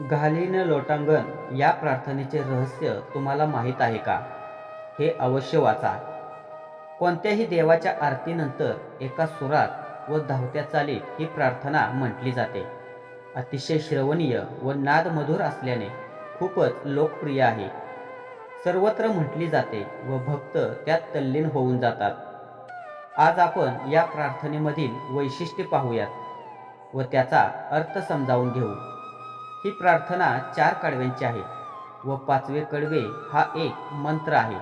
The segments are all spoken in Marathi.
घालीन लोटांगण या प्रार्थनेचे रहस्य तुम्हाला माहीत आहे का? हे अवश्य वाचा. कोणत्याही देवाच्या आरतीनंतर एका सुरात व धावत्या चालीत ही प्रार्थना म्हटली जाते. अतिशय श्रवणीय व नादमधुर असल्याने खूपच लोकप्रिय आहे. सर्वत्र म्हटली जाते व भक्त त्यात तल्लीन होऊन जातात. आज आपण या प्रार्थनेमधील वैशिष्ट्य पाहूयात व त्याचा अर्थ समजावून घेऊ. ही प्रार्थना चार कडव्यांची आहे व पाचवे कडवे हा एक मंत्र आहे.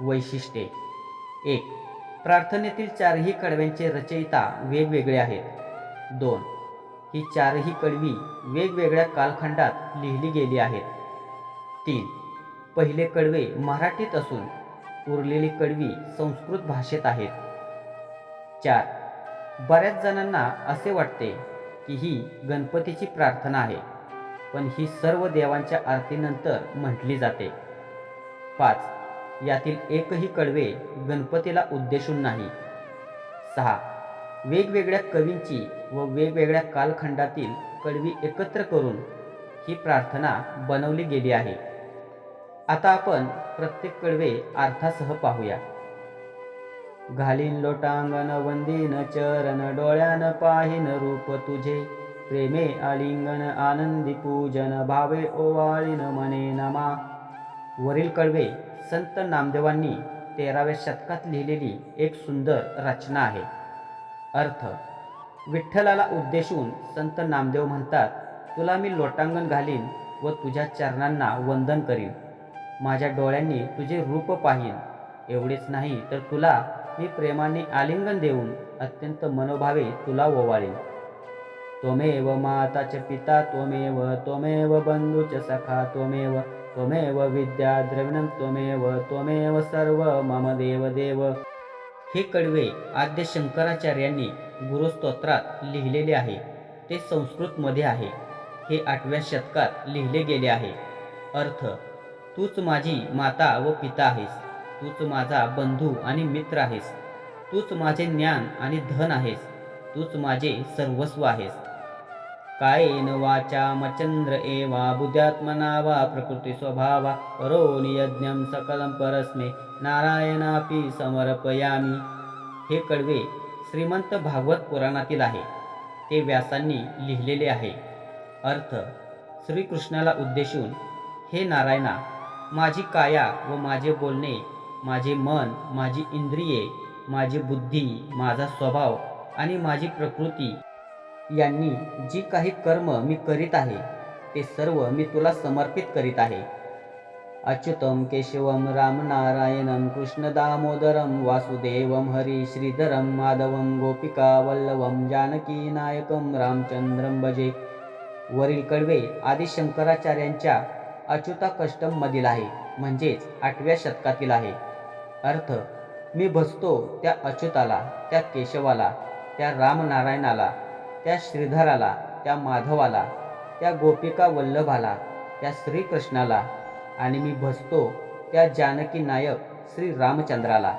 वैशिष्ट्ये. एक प्रार्थनेतील चारही कडव्यांचे रचयिता वेगवेगळे आहेत. दोन ही चारही कडवी वेगवेगळ्या कालखंडात लिहिली गेली आहेत. तीन पहिले कडवे मराठीत असून उरलेली कडवी संस्कृत भाषेत आहेत. चार बऱ्याच जणांना असे वाटते की ही गणपतीची प्रार्थना आहे. पण ही सर्व देवांच्या आरतीनंतर म्हटली जाते. पाच. यातील एकही कडवे गणपतीला उद्देशून नाही. सहा. वेगवेगळ्या कवींची व वेगवेगळ्या कालखंडातील कडवी एकत्र करून ही प्रार्थना बनवली गेली आहे. आता आपण प्रत्येक कडवे अर्थासह पाहूया. घालीन लोटांगण वंदीन चरण डोळ्यान पाहिन रूप तुझे. प्रेमे आलिंगन आनंदी पूजन भावे ओवाळीन मने नमा. वरील कळवे संत नामदेवांनी तेराव्या शतकात लिहिलेली एक सुंदर रचना आहे. अर्थ. विठ्ठलाला उद्देशून संत नामदेव म्हणतात तुला मी लोटांगण घालीन व तुझ्या चरणांना वंदन करीन. माझ्या डोळ्यांनी तुझे रूप पाहीन. एवढेच नाही तर तुला मी प्रेमाने आलिंगन देऊन अत्यंत मनोभावे तुला ओवाळीन. त्वमेव माता च पिता त्वमेव त्वमेव बंधुच सखा त्वमेव त्वमेव विद्या द्रविणं त्वमेव त्वमेव सर्व मम देव देव हे कडवे आद्य शंकराचार्यांनी गुरुस्तोत्रात लिहिलेले आहे. ते संस्कृतमध्ये आहे. हे आठव्या शतकात लिहिले गेले आहे. अर्थ तूच माझी माता व पिता आहेस. तूच माझा बंधू आणि मित्र आहेस. तूच माझे ज्ञान आणि धन आहेस. तूच माझे सर्वस्व आहेस. कायेन वाचा मचंद्र एवा बुद्ध्यात्मना वा प्रकृती स्वभावा करोनि यज्ञं सकलं परस्मे नारायणापि समर्पयामी. हे कडवे श्रीमंत भागवत पुराणातील आहे. ते व्यासांनी लिहिलेले आहे. अर्थ श्रीकृष्णाला उद्देशून हे नारायणा माझी काया व माझे बोलणे माझे मन माझी इंद्रिये माझी बुद्धी माझा स्वभाव आणि माझी प्रकृती यांनी जी काही कर्म मी करीत आहे ते सर्व मी तुला समर्पित करीत आहे. अच्युतम केशवम रामनारायणम कृष्ण दामोदरम वासुदेवम हरी श्रीधरम माधवम गोपिका वल्लभम जानकी नायकम रामचंद्रम भजे. वरील कडवे आदी शंकराचार्यांच्या अच्युता कष्टम मधील आहे म्हणजेच आठव्या शतकातील आहे. अर्थ मी भजतो त्या अच्युताला त्या केशवाला त्या रामनारायणाला त्या श्रीधराला त्या माधवाला त्या गोपिका वल्लभाला त्या श्रीकृष्णाला आणि मी भजतो त्या जानकी नायक श्री रामचंद्राला.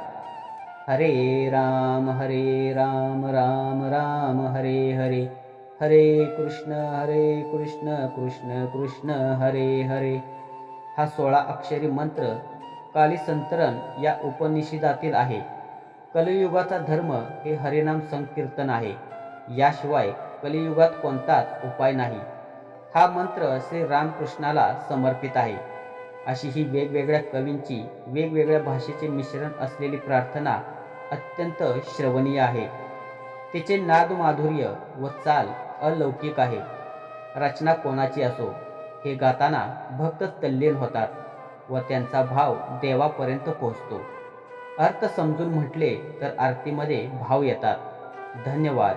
हरे राम हरे राम राम राम हरे हरे. हरे कृष्ण हरे कृष्ण कृष्ण कृष्ण हरे हरे. हा सोळा अक्षरी मंत्र कालीसंतरण या उपनिषदातील आहे. कलियुगाचा धर्म हे हरिनाम संकीर्तन आहे. याशिवाय कलियुगात कोणताच उपाय नाही. हा मंत्र श्री रामकृष्णाला समर्पित आहे. अशी ही वेगवेगळ्या कवींची वेगवेगळ्या भाषेचे मिश्रण असलेली प्रार्थना अत्यंत श्रवणीय आहे. तिचे नादमाधुर्य व चाल अलौकिक आहे. रचना कोणाची असो हे गाताना भक्त तल्लीन होतात व त्यांचा भाव देवापर्यंत पोहोचतो. अर्थ समजून म्हटले तर आरतीमध्ये भाव येतात. धन्यवाद.